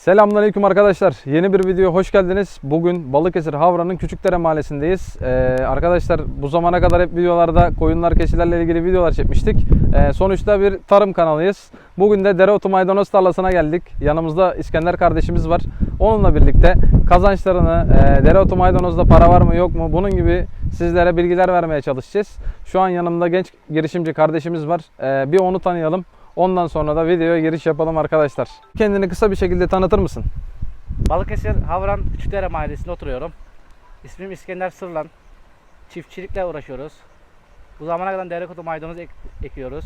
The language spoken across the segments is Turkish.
Selamünaleyküm arkadaşlar. Yeni bir videoya hoş geldiniz. Bugün Balıkesir Havran'ın Küçükdere Mahallesi'ndeyiz. Ee, arkadaşlar bu zamana kadar hep videolarda koyunlar, keçilerle ilgili videolar çekmiştik. Ee, sonuçta bir tarım kanalıyız. Bugün de Dereotu Maydanoz tarlasına geldik. Yanımızda İskender kardeşimiz var. Onunla birlikte kazançlarını, e, Dereotu Maydanoz'da para var mı yok mu bunun gibi sizlere bilgiler vermeye çalışacağız. Şu an yanımda genç girişimci kardeşimiz var. Ee, bir onu tanıyalım. Ondan sonra da videoya giriş yapalım arkadaşlar. Kendini kısa bir şekilde tanıtır mısın? Balıkesir Havran Küçükdere Mahallesi'nde oturuyorum. İsmim İskender Sırlan. Çiftçilikle uğraşıyoruz. Bu zamana kadar dereotu maydanoz ek- ekiyoruz.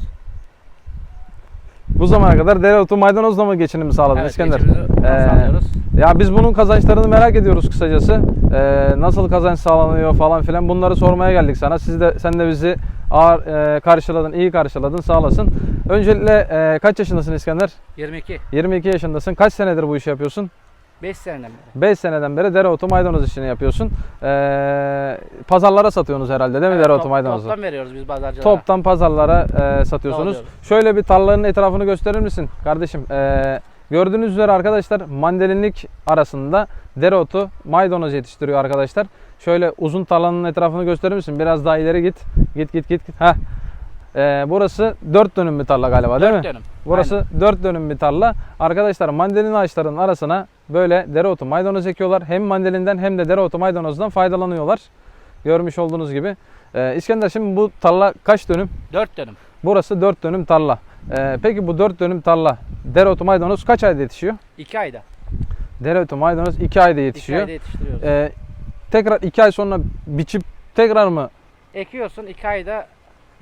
Bu zamana kadar dereotu maydanozla mı geçinimi sağladın İskender? geçimimizi Ee, sağlıyoruz. Ya biz bunun kazançlarını merak ediyoruz kısacası. Ee, nasıl kazanç sağlanıyor falan filan bunları sormaya geldik sana. Siz de sen de bizi ağır e, karşıladın, iyi karşıladın, sağ olasın. Öncelikle e, kaç yaşındasın İskender? 22. 22 yaşındasın. Kaç senedir bu işi yapıyorsun? 5 seneden beri. 5 seneden beri dereotu maydanoz işini yapıyorsun. Ee, pazarlara satıyorsunuz herhalde değil mi Evet, dereotu top- maydanozu? Toptan veriyoruz biz pazarcılara. Toptan pazarlara e, satıyorsunuz. Şöyle bir tarlanın etrafını gösterir misin kardeşim? E, gördüğünüz üzere arkadaşlar mandalinlik arasında dereotu maydanoz yetiştiriyor arkadaşlar. Şöyle uzun tarlanın etrafını gösterir misin? Biraz daha ileri git. Git git git. git. Heh. E, burası 4 dönüm bir tarla galiba değil mi? Dört dönüm. Burası 4 dönüm bir tarla. Arkadaşlar mandalina ağaçlarının arasına böyle dereotu maydanoz ekiyorlar. Hem mandalinden hem de dereotu maydanozdan faydalanıyorlar. Görmüş olduğunuz gibi. Ee, İskender şimdi bu tarla kaç dönüm? 4 dönüm. Burası 4 dönüm tarla. Ee, peki bu 4 dönüm tarla dereotu maydanoz kaç ayda yetişiyor? 2 ayda. Dereotu maydanoz 2 ayda 2 yetişiyor. ayda yetiştiriyoruz. Ee, tekrar 2 ay sonra biçip tekrar mı Ekiyorsun 2 ayda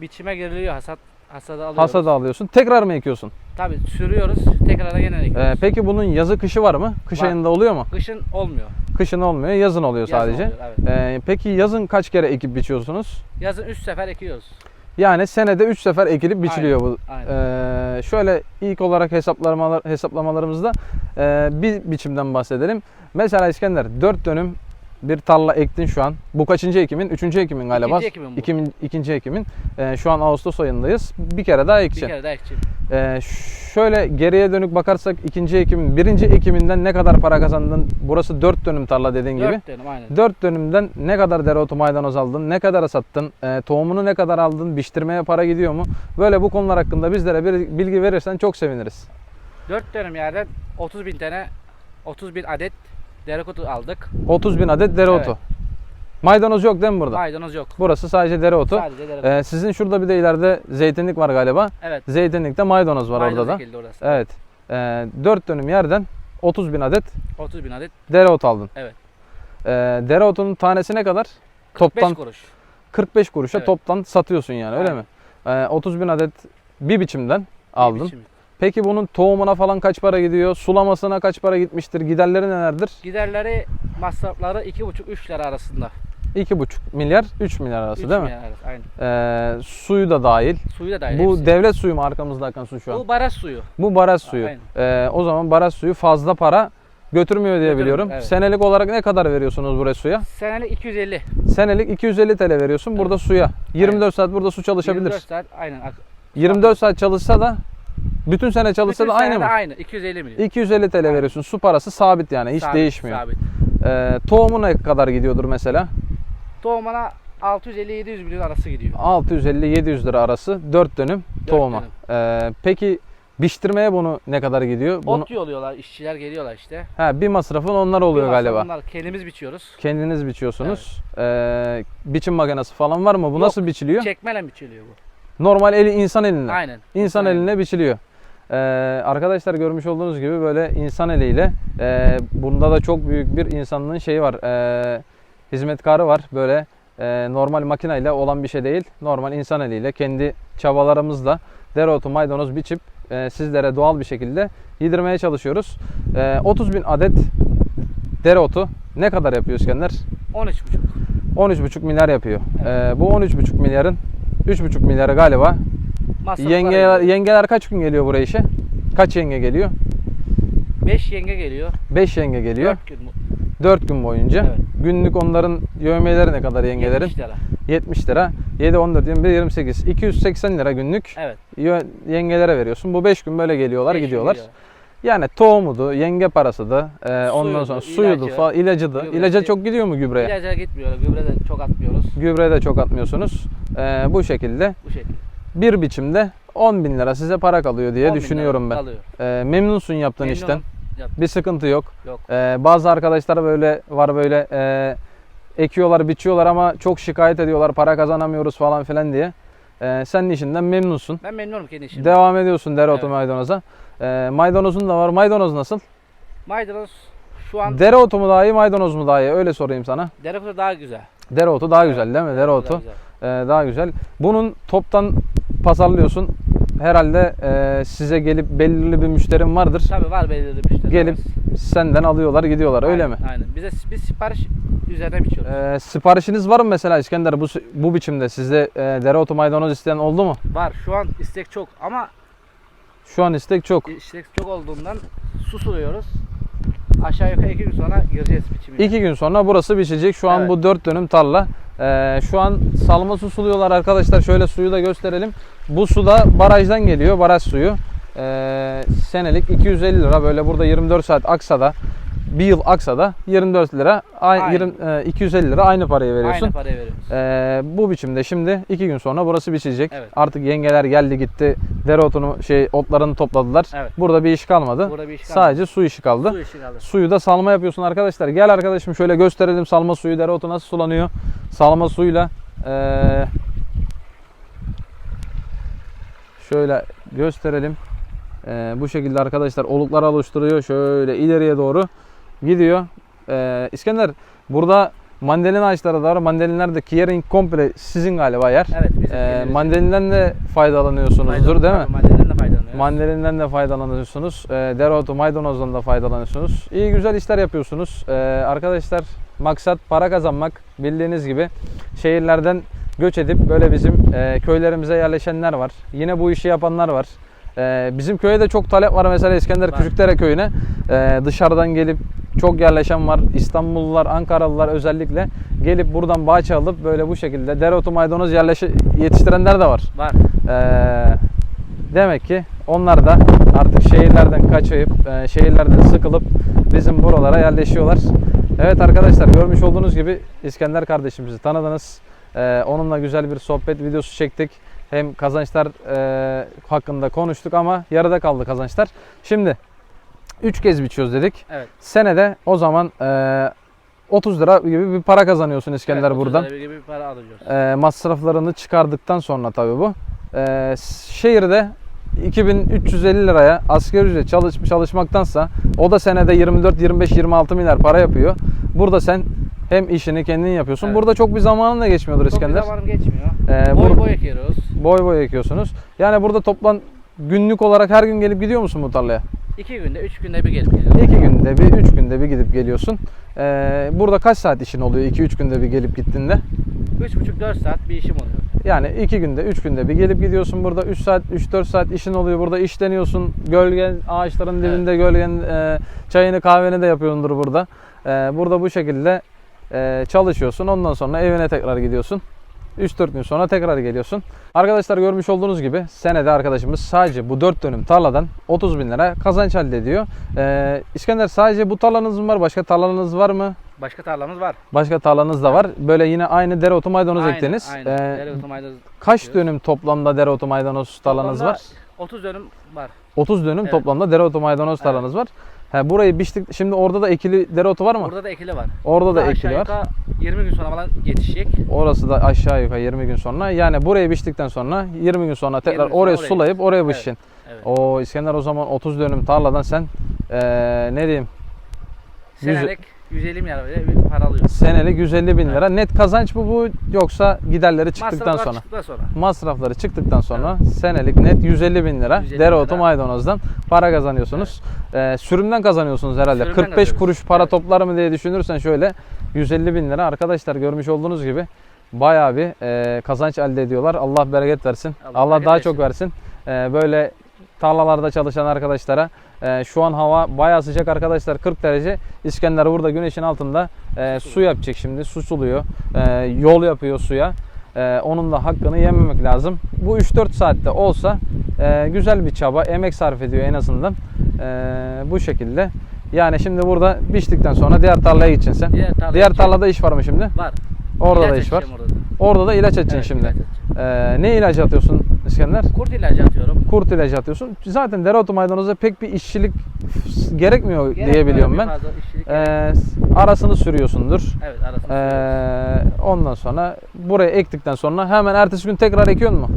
biçime giriliyor. Hasat hasada alıyoruz. hasada alıyorsun? Tekrar mı ekiyorsun? Tabii sürüyoruz. Tekrar yine Ee, ekiyoruz. peki bunun yazı kışı var mı? Kış Var. ayında oluyor mu? Kışın olmuyor. Kışın olmuyor, yazın oluyor Yazın sadece. oluyor, evet. Ee, peki yazın kaç kere ekip biçiyorsunuz? Yazın 3 sefer ekiyoruz. Yani senede 3 sefer ekilip biçiliyor bu. Aynen. Ee, şöyle ilk olarak hesaplamalar hesaplamalarımızda e, bir biçimden bahsedelim. Mesela İskender 4 dönüm bir tarla ektin şu an. Bu kaçıncı ekimin? Üçüncü ekimin galiba. İkinci ekimin bu. İkimin- ikinci ekimin. Ee, şu an Ağustos ayındayız. Bir kere daha Bir ekeceksin. kere daha ekeceğim. Ee, şöyle geriye dönük bakarsak ikinci ekimin, birinci ekiminden ne kadar para kazandın? Burası 4 dönüm tarla dediğin gibi. 4 dönüm aynen. 4 dönümden ne kadar dereotu maydanoz aldın, ne kadar sattın, e, tohumunu ne kadar aldın, biçtirmeye para gidiyor mu? Böyle bu konular hakkında bizlere bir bilgi verirsen çok seviniriz. 4 dönüm yerden 30 bin tane 30 bin adet dereotu aldık. 30 bin adet dereotu. Evet. Maydanoz yok değil mi burada? Maydanoz yok. Burası sadece dereotu. Sadece dereotu. E, sizin şurada bir de ileride zeytinlik var galiba. evet. Zeytinlikte maydanoz var maydanoz orada da. orası. Evet. E, 4 dönüm yerden 30 bin adet 30 bin adet. dereotu aldın. Evet. E, dereotunun tanesi ne kadar? 5 Toptan kuruş. 45 kuruşa Evet. toptan satıyorsun yani öyle mi? E, 30 bin adet bir biçimden aldın. Bir biçim. Peki bunun tohumuna falan kaç para gidiyor? Sulamasına kaç para gitmiştir? Giderleri nelerdir? Giderleri masrafları 2,5-3 lira arasında. 2,5 milyar, 3 milyar arası Üç değil mi? milyar arası, Aynen. Ee, suyu da dahil. Suyu da dahil. Bu hepsi. devlet suyu mu arkamızda akan su şu an? Bu baraj suyu. Bu baraj suyu. Aynen. Ee, o zaman baraj suyu fazla para götürmüyor diye biliyorum. evet. Senelik olarak ne kadar veriyorsunuz buraya suya? Senelik 250. Senelik 250 TL veriyorsun burada suya. 24 saat burada su çalışabilir. 24 saat aynen. Ak- 24 saat çalışsa da bütün sene çalışsa Bütün da aynı sene de mı? Aynı. 250 milyon. 250 TL veriyorsun. Su parası sabit yani hiç Sabit, değişmiyor. Sabit. Ee, tohumu ne kadar gidiyordur mesela? Tohumuna 650-700 milyon arası gidiyor. 650-700 lira arası 4 dönüm tohuma. dönüm. Ee, peki biçtirmeye bunu ne kadar gidiyor? Bunu, Ot yoluyorlar, işçiler geliyorlar işte. ha, bir masrafın onlar oluyor masa galiba. Bunlar kendimiz biçiyoruz. Kendiniz biçiyorsunuz. Ee, biçim makinesi falan var mı? Bu Yok, nasıl biçiliyor? Çekmeyle biçiliyor bu. Normal eli insan eline. Aynen. İnsan Aynen. eline biçiliyor. Ee, arkadaşlar görmüş olduğunuz gibi böyle insan eliyle e, bunda da çok büyük bir insanlığın şeyi var. E, hizmetkarı var. Böyle e, normal makineyle olan bir şey değil. Normal insan eliyle kendi çabalarımızla dereotu maydanoz biçip e, sizlere doğal bir şekilde yedirmeye çalışıyoruz. E, 30 bin adet dereotu ne kadar yapıyor İskender? 13,5. 13,5 milyar yapıyor. E, bu 13,5 milyarın 3,5 milyarı galiba Masrafları Yengeler, yengeler kaç gün geliyor buraya işe? Kaç yenge geliyor? 5 yenge geliyor. 5 yenge geliyor. 4 gün. 4 gün boyunca. Evet. Günlük onların yövmeleri ne kadar yengelerin? 70 lira. 70 lira. 7, 14, 21, 28. 280 lira günlük Evet. yengelere veriyorsun. Bu 5 gün böyle geliyorlar beş gün gidiyorlar. geliyor. Yani tohumudu, yenge parasıdı, e, ondan sonra suyudu, ilacı, falan, ilacıdı. gübresi. İlaca çok gidiyor mu gübreye? İlaca gitmiyor. Gübre de çok atmıyoruz. Gübre de çok atmıyorsunuz. E, bu şekilde Bu şekilde. bir biçimde 10 bin lira size para kalıyor diye 10 bin düşünüyorum lira ben. Kalıyor. E, memnunsun yaptığın Memnunum. işten. Yap- Bir sıkıntı yok. Yok. E, bazı arkadaşlar böyle var böyle e, ekiyorlar, biçiyorlar ama çok şikayet ediyorlar. Para kazanamıyoruz falan filan diye. E, senin işinden memnunsun. Ben memnunum kendi işimden. Devam ediyorsun dereotu maydanoza. E, maydanozun da var. Maydanoz nasıl? Maydanoz şu an Dereotu mu daha iyi, maydanoz mu daha iyi? Öyle sorayım sana. dereotu daha güzel. Dereotu daha güzel değil mi? Daha Dereotu güzel. e, daha güzel. Bunun toptan pazarlıyorsun. Herhalde e, size gelip belirli bir müşterim vardır. Tabii var belirli müşterilerimiz. Gelip senden alıyorlar, gidiyorlar. Öyle mi? Aynen. Bize biz sipariş üzerine biçiyoruz. E, siparişiniz var mı mesela İskender bu bu biçimde? Sizde e, dereotu maydanoz isteyen oldu mu? Var. Şu an istek çok ama Şu an istek çok. istek çok olduğundan su suluyoruz. Aşağı yukarı iki gün sonra gireceğiz biçimi. İki gün sonra burası biçecek. Şu an Evet. bu dört dönüm tarla. Ee, şu an salma su suluyorlar arkadaşlar. Şöyle suyu da gösterelim. Bu su da barajdan geliyor. Baraj suyu. Ee, senelik 250 lira. Böyle burada 24 saat aksa da bir yıl aksa da 24 lira. Aynı, Aynı. 20, e, 250 lira aynı parayı veriyorsun. Aynı parayı veriyoruz. Ee, bu biçimde şimdi iki gün sonra burası biçecek. Evet. Artık yengeler geldi gitti. Dereotunu şey otlarını topladılar. Evet. Burada bir iş kalmadı. Burada bir iş kalmadı. Sadece su işi kaldı. Su işi kalır. Suyu da salma yapıyorsun arkadaşlar. Gel arkadaşım şöyle gösterelim salma suyu dereotu nasıl sulanıyor. Salma suyla eee, şöyle gösterelim. Eee, bu şekilde arkadaşlar oluklar oluşturuyor. Şöyle ileriye doğru gidiyor. Eee, İskender burada mandalina ağaçları da var. Mandalinler de Kiering komple sizin galiba yer. Evet. Bizim kendimizin mandalinden de faydalanıyorsunuzdur değil mi? Mandalinden de faydalanıyoruz. Mandalinden de faydalanıyorsunuz. E, dereotu, maydanozdan da faydalanıyorsunuz. İyi güzel işler yapıyorsunuz. E, arkadaşlar maksat para kazanmak. Bildiğiniz gibi şehirlerden göç edip böyle bizim e, köylerimize yerleşenler var. Yine bu işi yapanlar var. E, bizim köye de çok talep var mesela İskender. Küçükdere köyüne. E, dışarıdan gelip çok yerleşen var. İstanbullular, Ankaralılar özellikle gelip buradan bahçe alıp böyle bu şekilde dereotu, maydanoz yerleşe, yetiştirenler de var. Var. Ee, demek ki onlar da artık şehirlerden kaçayıp, e, şehirlerden sıkılıp bizim buralara yerleşiyorlar. Evet arkadaşlar görmüş olduğunuz gibi İskender kardeşimizi tanıdınız. Ee, onunla güzel bir sohbet videosu çektik. Hem kazançlar e, hakkında konuştuk ama yarıda kaldı kazançlar. Şimdi 3 kez biçiyoruz dedik. Evet. Senede o zaman e, 30 lira gibi bir para kazanıyorsun İskender evet, 30 buradan. lira gibi bir para alıyoruz. E, masraflarını çıkardıktan sonra tabii bu. E, şehirde 2350 liraya asgari ücret çalış, çalışmaktansa o da senede 24, 25, 26 milyar para yapıyor. Burada sen hem işini kendin yapıyorsun. Evet. Burada çok bir zamanın da geçmiyordur Çok bir İskender. zamanım geçmiyor. Ee, boy boy ekiyoruz. boy boy ekiyorsunuz. Yani burada toplam günlük olarak her gün gelip gidiyor musun bu tarlaya? İki günde, üç günde bir gelip geliyoruz. İki günde bir, üç günde bir gidip geliyorsun. Ee, burada kaç saat işin oluyor? 2-3 günde bir gelip gittiğinde. Üç buçuk, dört saat bir işim oluyor. Yani iki günde, üç günde bir gelip gidiyorsun burada. 3 saat, 3-4 saat işin oluyor. Burada işleniyorsun. Gölgen, ağaçların Evet. dibinde gölgen, e, çayını kahveni de yapıyorsundur burada. E, burada bu şekilde e, çalışıyorsun. Ondan sonra evine tekrar gidiyorsun. 3-4 gün sonra tekrar geliyorsun. Arkadaşlar görmüş olduğunuz gibi senede arkadaşımız sadece bu 4 dönüm tarladan 30 bin lira kazanç elde ediyor. E, İskender sadece bu tarlanız mı var? Başka tarlanız var mı? Başka tarlamız var. Başka tarlanız da var. Böyle yine aynı dereotu maydanoz Aynen, ektiniz. Aynen. E, Dereotu, maydanoz Kaç dönüm toplamda dereotu maydanoz tarlanız Toplamda var? 30 dönüm var. 30 dönüm Evet. toplamda dereotu maydanoz Evet. tarlanız var. He, burayı biçtik. Şimdi orada da ekili dereotu var mı? Burada da ekili var. Orada da Aşağı ekili var. yukarı 20 gün sonra falan yetişecek. Orası da aşağı yukarı 20 gün sonra. Yani burayı biçtikten sonra 20 gün sonra tekrar 20 gün sonra oraya oraya sulayıp oraya Evet. biçeceksin. Evet. O İskender o zaman 30 dönüm tarladan sen eee, ne diyeyim Senelik 150 milyar böyle bir para alıyoruz. senelik 150 bin lira. Net kazanç mı bu yoksa giderleri çıktıktan Masraflar sonra? çıktıktan sonra. Masrafları çıktıktan sonra senelik net 150 bin lira 150 bin dereotu lira. maydanozdan para kazanıyorsunuz. Ee, sürümden kazanıyorsunuz herhalde. Sürümden 45 kazanıyoruz. kuruş para Evet. toplar mı diye düşünürsen şöyle 150 bin lira arkadaşlar görmüş olduğunuz gibi bayağı bir e, kazanç elde ediyorlar. Allah bereket versin. Allah, Allah bereket daha versin. çok versin. Ee, böyle tarlalarda çalışan arkadaşlara e, şu an hava bayağı sıcak arkadaşlar 40 derece. İskender burada güneşin altında e, su yapacak şimdi. Su suluyor. E, yol yapıyor suya. E, onun da hakkını yememek lazım. Bu 3-4 saatte olsa e, güzel bir çaba, emek sarf ediyor en azından. Ee, bu şekilde. Yani şimdi burada biçtikten sonra diğer tarlaya gideceksin sen. Diğer tarlaya diğer tarlada iş var mı şimdi? Var. Orada İlaç da iş var. Orada. Orada da ilaç edeceksin Evet, şimdi. ilaç. Ee, ne ilacı atıyorsun İskender? Kurt ilacı atıyorum. Kurt ilacı atıyorsun. Zaten dereotu maydanozda pek bir işçilik gerekmiyor diye biliyorum bir ben. Ee, arasını sürüyorsundur. Evet arasında. Ee, ondan sonra buraya ektikten sonra hemen ertesi gün tekrar ekiyorsun mu?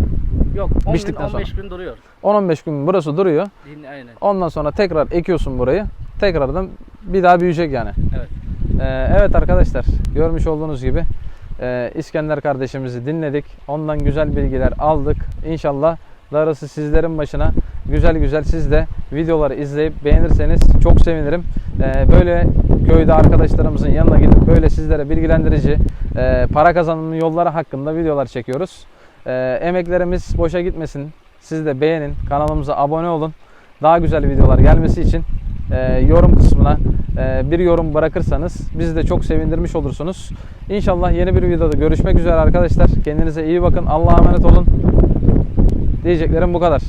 Yok 10 gün biçtikten 15 gün duruyor. 10-15 gün burası duruyor. Aynen. Ondan sonra tekrar ekiyorsun burayı. Tekrardan bir daha büyüyecek yani. Evet. Ee, evet arkadaşlar görmüş olduğunuz gibi e, İskender kardeşimizi dinledik. Ondan güzel bilgiler aldık. İnşallah darısı sizlerin başına güzel güzel siz de videoları izleyip beğenirseniz çok sevinirim. Ee, böyle köyde arkadaşlarımızın yanına gidip böyle sizlere bilgilendirici e, para kazanımı yolları hakkında videolar çekiyoruz. Ee, emeklerimiz boşa gitmesin. Siz de beğenin. Kanalımıza abone olun. Daha güzel videolar gelmesi için e, yorum kısmına bir yorum bırakırsanız bizi de çok sevindirmiş olursunuz. İnşallah yeni bir videoda görüşmek üzere arkadaşlar. Kendinize iyi bakın. Allah'a emanet olun. Diyeceklerim bu kadar.